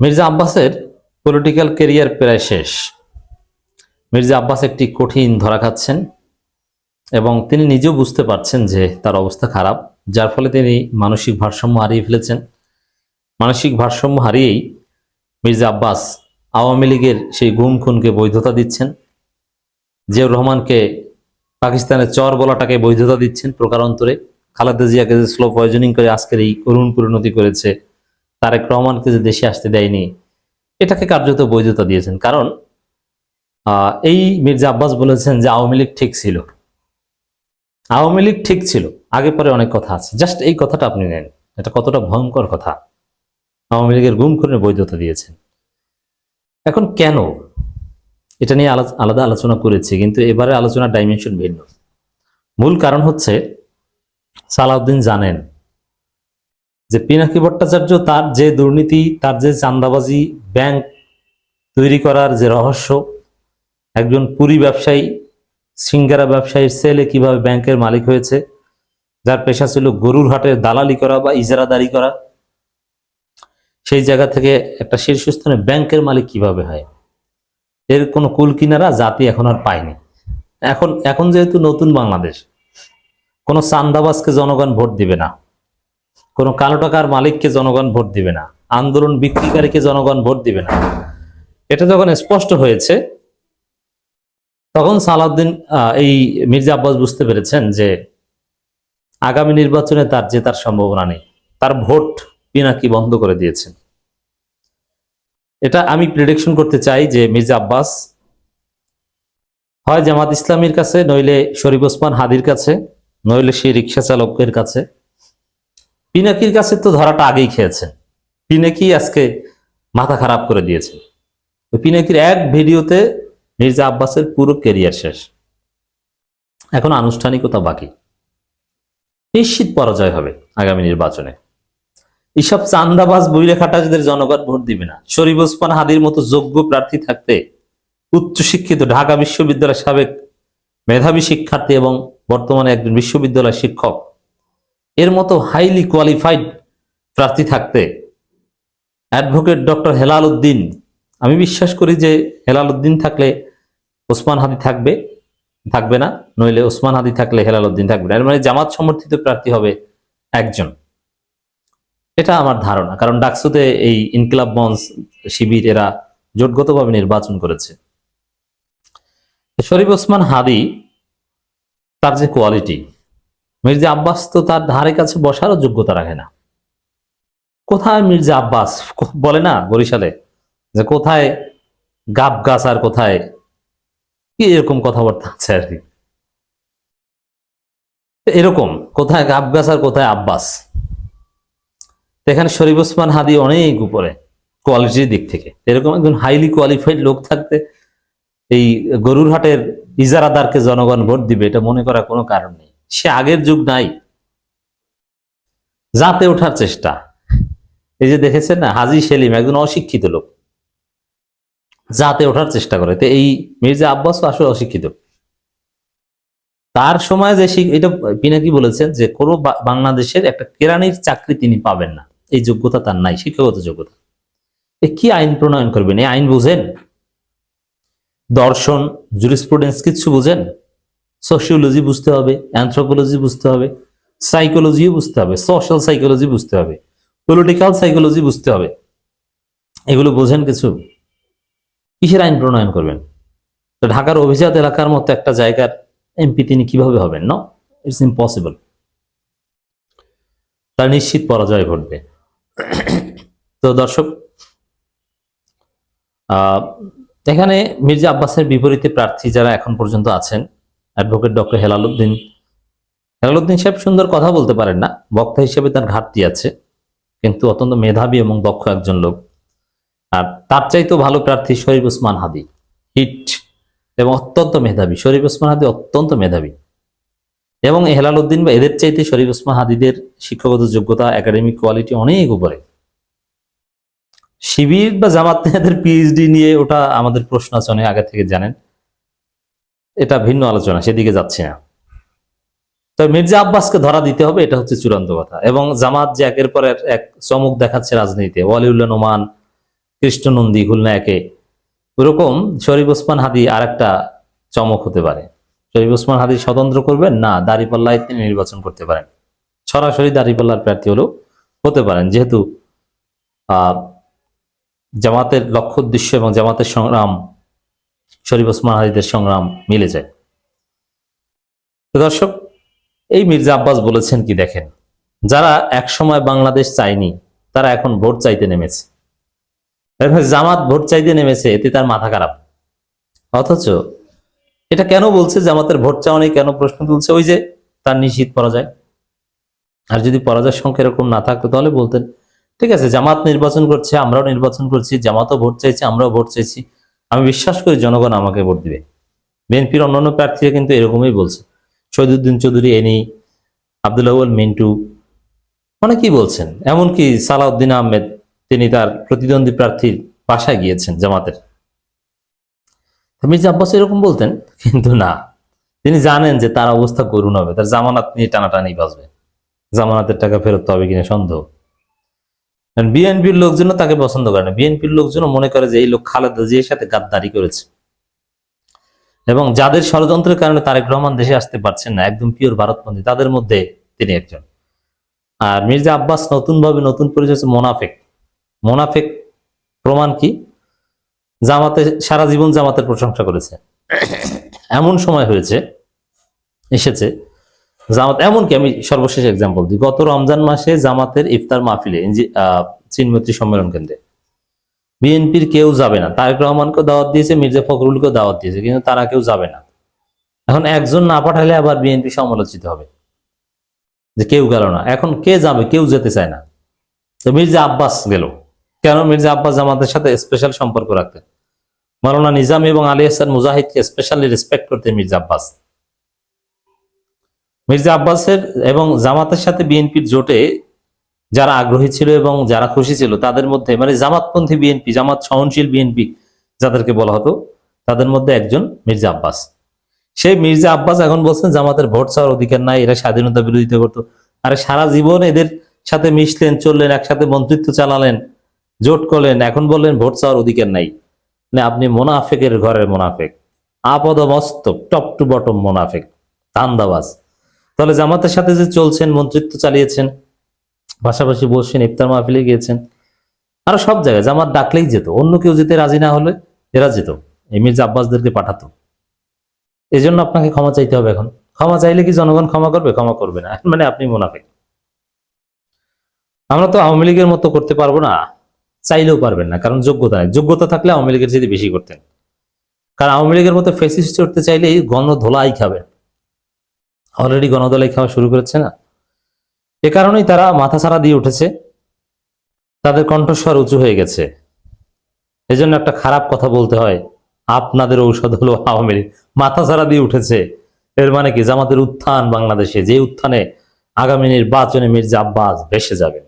মির্জা আব্বাসের political career প্রায় শেষ। মির্জা আব্বাস একটি কঠিন ধরা খাচ্ছেন এবং তিনি নিজেও বুঝতে পারছেন যে তার অবস্থা খারাপ, যার ফলে তিনি মানসিক ভারসাম্য হারিয়ে ফেলেছেন। মানসিক ভারসাম্য হারিয়েই মির্জা আব্বাস আওয়ামী লীগের সেই গুম খুনকে বৈধতা দিচ্ছেন। জিয়াউর রহমানকে পাকিস্তানের চর বলাটাকে বৈধতা দিচ্ছেন প্রকারান্তরে। খালেদা জিয়াকে যে স্লো পয়জনিং করে আজকের এই করুণ পরিণতি করেছে তারেক রহমানকে যে দেশে আসতে দেয়নি, এটাকে কার্যত বৈধতা দিয়েছেন। কারণ এই মির্জা আব্বাস বলেছেন যে আওয়ামী লীগ ঠিক ছিল। আওয়ামী লীগ ঠিক ছিল। আগে পরে অনেক কথা আছে। জাস্ট এই কথাটা আপনি নেন। এটা কতটা ভয়ঙ্কর কথা। আওয়ামী লীগের গুম করে বৈধতা দিয়েছেন। এখন কেন? এটা নিয়ে আলো- আলাদা আলোচনা করেছি, কিন্তু এবারে আলোচনার ডাইমেনশন ভিন্ন। মূল কারণ হচ্ছে, সালাউদ্দিন জানেন যে পিনাকি ভট্টাচার্য তার যে দুর্নীতি, তার যে চান্দাবাজি ব্যাংক তৈরি করার যে রহস্য, একজন পুরী ব্যবসায়ী, সিঙ্গারা ব্যবসায়ীর ছেলে কীভাবে ব্যাংকের মালিক হয়েছে, যার পেশা ছিল গরুর হাটের দালালি করা বা ইজারাদারি করা, সেই জায়গা থেকে একটা শীর্ষস্থানে ব্যাংকের মালিক কীভাবে হয়? এর কোনো কুল কিনারা জাতি এখন আর পায়নি। এখন এখন যেহেতু নতুন বাংলাদেশ, কোনো চান্দাবাজকে জনগণ ভোট দিবে না। কোনো কালো টাকার মালিককে জনগণ ভোট দিবে না, আন্দোলন বিক্রিকারীকে জনগণ ভোট দিবে না। এটা যখন স্পষ্ট হয়েছে, তখন সালাউদ্দিন এই মির্জা আব্বাস বুঝতে পেরেছেন যে আগামী নির্বাচনে তার জেতার সম্ভাবনা নেই। তার ভোট পিনাকি বন্ধ করে দিয়েছেন। এটা আমি প্রিডিকশন করতে চাই যে মির্জা আব্বাস হয় জামাত ইসলামীর কাছে, নইলে শরীফ ওসমান হাদির কাছে, নইলে সেই রিক্সা চালকের কাছে পিনাকির কাছে তো ধরাটা আগেই খেয়েছেন পিনাকি আজকে মাথা খারাপ করে দিয়েছে। পিনাকির এক ভিডিওতে মির্জা আব্বাসের পুরো কেরিয়ার শেষ। এখন আনুষ্ঠানিকতা বাকি। নিশ্চিত পরাজয় হবে আগামী নির্বাচনে। এইসব চান্দাবাজ বইলে খাটাজদের জনগণ ভোট দিবে না। শরীফ ওসমান হাদির মতো যোগ্য প্রার্থী থাকতে উচ্চশিক্ষিত ঢাকা বিশ্ববিদ্যালয়ের সাবেক মেধাবী শিক্ষার্থী এবং বর্তমানে একজন বিশ্ববিদ্যালয় শিক্ষক এর মতো হাইলি কোয়ালিফাইড প্রার্থী থাকতে অ্যাডভোকেট ডক্টর হেলাল উদ্দিন, আমি বিশ্বাস করি যে হেলাল উদ্দিন থাকলে ওসমান হাদি থাকবে থাকবে না, নইলে ওসমান হাদি থাকলে হেলাল উদ্দিন থাকবে না। মানে জামাত সমর্থিত প্রার্থী হবে একজন। এটা আমার ধারণা, কারণ ডাকসুতে এই ইনকিলাব মঞ্চ শিবির এরা জোটগতভাবে নির্বাচন করেছে। শরীফ ওসমান হাদি, তার যে কোয়ালিটি মির্জা আব্বাস তো তার ধারে কাছে বসারও যোগ্যতা রাখে না। কোথায় মির্জা আব্বাস? বলে না বরিশালে যে কোথায় গাব গাছ আর কোথায় কি এরকম কথাবার্তা আছে আর কি? এরকম কোথায় গাব গাছ আর কোথায় আব্বাস? এখানে শরীফ ওসমান হাদি অনেক উপরে, কোয়ালিটির দিক থেকে। এরকম একজন হাইলি কোয়ালিফাইড লোক থাকতে এই গরুর হাটের ইজারাদারকে জনগণ ভোট দিবে, এটা মনে করার কোনো কারণ নেই। সে আগের যুগ নাই। যাতে ওঠার চেষ্টা। এই যে দেখেছেন না, হাজি সেলিম একজন অশিক্ষিত লোক। যাতে ওঠার চেষ্টা করে। তো এই মির্জা আব্বাসও আসলে অশিক্ষিত। তার সময় যে এটা পিনাকি বলেছেন? যে কোনো বাংলাদেশের একটা কেরানির চাকরি তিনি পাবেন না। এই যোগ্যতা তার নাই, শিক্ষাগত যোগ্যতা। কি আইন প্রণয়ন করবেন? এই আইন বুঝেন? দর্শন জুরিসপ্রুডেন্স কিছু বুঝেন? সোশিওলজি বুঝতে হবে অ্যান্থ্রোপোলজি বুঝতে হবে সাইকোলজিও বুঝতে হবে সোশ্যাল সাইকোলজি বুঝতে হবে পলিটিক্যাল সাইকোলজি বুঝতে হবে। এগুলো বোঝেন কিছু? কিসের আইন প্রণয়ন করবেন? তো ঢাকার অভিজাত এলাকার মতো একটা জায়গার এমপি তিনি কীভাবে হবেন ন ইটস ইম্পসিবল তার নিশ্চিত পরাজয় ঘটবে। তো দর্শক এখানে মির্জা আব্বাসের বিপরীতে প্রার্থী যারা এখন পর্যন্ত আছেন অ্যাডভোকেট ডক্টর হেলালুদ্দিন। হেলালুদ্দিন সাহেব সুন্দর কথা বলতে পারেন না, বক্তা হিসেবে তার ঘাটতি আছে, কিন্তু অত্যন্ত মেধাবী এবং দক্ষ একজন লোক। আর তার চাইতেও ভালো প্রার্থী শরীফ ওসমান হাদি। হিট এবং অত্যন্ত মেধাবী, শরীফ ওসমান হাদি অত্যন্ত মেধাবী। এবং হেলাল উদ্দিন বা এদের চাইতে শরীফ ওসমান হাদিদের শিক্ষাগত যোগ্যতা একাডেমিক কোয়ালিটি অনেক উপরে। শিবির বা জামাত পিএইচডি নিয়ে ওটা আমাদের প্রশ্ন আছে, অনেক আগে থেকে জানেন। এটা ভিন্ন আলোচনা সেদিকে যাচ্ছে না। তো মির্জা আব্বাসকে ধরা দিতে হবে এটা হচ্ছে চূড়ান্ত কথা। এবং জামাত যে একের পর এক- চমক দেখাচ্ছে রাজনীতিতে ওয়ালিউল্লাহ নোমান কৃষ্ণনন্দী খুলনা ওরকম শরীফ ওসমান হাদি আর একটা চমক হতে পারে। শরীফ ওসমান হাদি স্বতন্ত্র করবেন? না দাঁড়িপাল্লায় তিনি নির্বাচন করতে পারেন। সরাসরি দাঁড়িপাল্লার প্রার্থী হলেও হতে পারেন। যেহেতু আহ, জামাতের লক্ষ্য উদ্দেশ্য এবং জামাতের সংগ্রাম শরীফ ওসমান হাদিদের সংগ্রাম মিলে যায়। তো দর্শক, এই মির্জা আব্বাস বলেছেন কি দেখেন, যারা একসময় বাংলাদেশ চায়নি, তারা এখন ভোট চাইতে নেমেছে। জামাত ভোট চাইতে নেমেছে, এতে তার মাথা খারাপ। অথচ এটা কেন বলছে, জামাতের ভোট চাওয়া কেন প্রশ্ন তুলছে? ওই যে তার নিশ্চিত পরাজয়। আর যদি পরাজয়ের সংখ্যা এরকম না থাকতো, তাহলে বলতেন, ঠিক আছে, জামাত নির্বাচন করছে, আমরাও নির্বাচন করছি, জামাতও ভোট চাইছে, আমরাও ভোট চাইছি। আমি বিশ্বাস করি জনগণ আমাকে ভোট দিবে। বিএনপির অন্যান্য প্রার্থীরা কিন্তু এরকমই বলছে। শহীদুদ্দিন চৌধুরী, এনি আব্দুল আউয়াল, মিন্টু, অনেকেই বলছেন। এমনকি সালাউদ্দিন আহমেদ, তিনি তার প্রতিদ্বন্দ্বী প্রার্থীর বাসায় গিয়েছেন জামাতের। মির্জা আব্বাস এরকম বলতেন, কিন্তু না। তিনি জানেন যে তার অবস্থা করুণ হবে। তার জামানাত নিয়ে টানাটানি বাঁচবে জামানাতের টাকা ফেরত হবে কিনা সন্দেহ। বিএনপির লোকজনও তাকে পছন্দ করে না। বিএনপির লোকজনও মনে করে যে এই লোক খালেদা জিয়ার সাথে গাদ্দারি করেছে। এবং যাদের ষড়যন্ত্রের কারণে তারেক রহমান দেশে আসতে পারছেন না, একদম পিওর ভারতপন্থী তাদের মধ্যে তিনি একজন। আর মির্জা আব্বাস নতুন ভাবে নতুন পরিচয় মোনাফেক। মোনাফেক প্রমাণ কি? জামাতে, সারা জীবন জামাতের প্রশংসা করেছে। এমন সময় হয়েছে, এসেছে জামাত, এমনকি আমি সর্বশেষ এক্সাম্পল দিই। গত রমজান মাসে জামাতের ইফতার মাহফিলে চীনমৈত্রী সম্মেলন কেন্দ্রে, বিএনপির কেউ যাবে না। তারেক রহমানকে দাওয়াত দিয়েছে, মির্জা ফখরুলকে দাওয়াত দিয়েছে, কিন্তু তারা কেউ যাবে না। এখন একজন না পাঠালে আবার বিএনপি সমালোচিত হবে। যে কেউ গেল না। এখন কে যাবে, কেউ যেতে চায় না। তো মির্জা আব্বাস গেল। কেন মির্জা আব্বাস জামাতের সাথে স্পেশাল সম্পর্ক রাখতেন? মাওলানা নিজাম এবং আলী হাসান মুজাহিদকে স্পেশালি রেসপেক্ট করতেন মির্জা আব্বাস। মির্জা আব্বাসের এবং জামাতের সাথে বিএনপির জোটে যারা আগ্রহী ছিল এবং যারা খুশি ছিল, তাদের মধ্যে মানে জামাতপন্থী বিএনপি, জামাত সহনশীল বিএনপি যাদেরকে বলা হতো, তাদের মধ্যে একজন মির্জা আব্বাস। সেই মির্জা আব্বাস এখন বলছেন, জামাতের ভোট চাওয়ার অধিকার নাই, এরা স্বাধীনতা বিরোধিতা করতো। আরে সারা জীবন এদের সাথে মিশলেন, চললেন, একসাথে মন্ত্রিত্ব চালালেন, জোট করলেন, এখন বললেন ভোট চাওয়ার অধিকার নাই। মানে আপনি মোনাফেকের ঘরের মোনাফেক আপদ মস্তক টপ টু বটম মোনাফেক, ধান্দাবাজ। তাহলে জামাতের সাথে যে চলছেন, মন্ত্রিত্ব চালিয়েছেন, পাশাপাশি বসছেন ইফতার মাহফিলে গিয়েছেন, আরও সব জায়গায় জামাত ডাকলেই যেত। অন্য কেউ যেতে রাজি না হলে এরা যেত। এই মির্জা আব্বাসদেরকে পাঠাতো। এই জন্য আপনাকে ক্ষমা চাইতে হবে এখন। ক্ষমা চাইলে কি জনগণ ক্ষমা করবে? ক্ষমা করবে না। মানে আপনি মুনাফেক। আমরা তো আওয়ামী লীগের মতো করতে পারব না। চাইলেও পারবেন না, কারণ যোগ্যতা নেই। যোগ্যতা থাকলে আওয়ামী লীগের যদি বেশি করতেন। কারণ আওয়ামী লীগের মতো ফেসিস্ট করতে চাইলে এই গণধোলাই খাবেন। অলরেডি গণদলাই খাওয়া শুরু করেছে না? এ কারণেই তারা মাথা ছাড়া দিয়ে উঠেছে। তাদের কণ্ঠস্বর উঁচু হয়ে গেছে। এজন্য একটা খারাপ কথা বলতে হয়, আপনাদের ঔষধ হলো আওয়ামী লীগ। মাথা ছাড়া দিয়ে উঠেছে। এর মানে কি? জামাতের উত্থান বাংলাদেশে। যে উত্থানে আগামী নির্বাচনে মির্জা আব্বাস ভেসে যাবেন।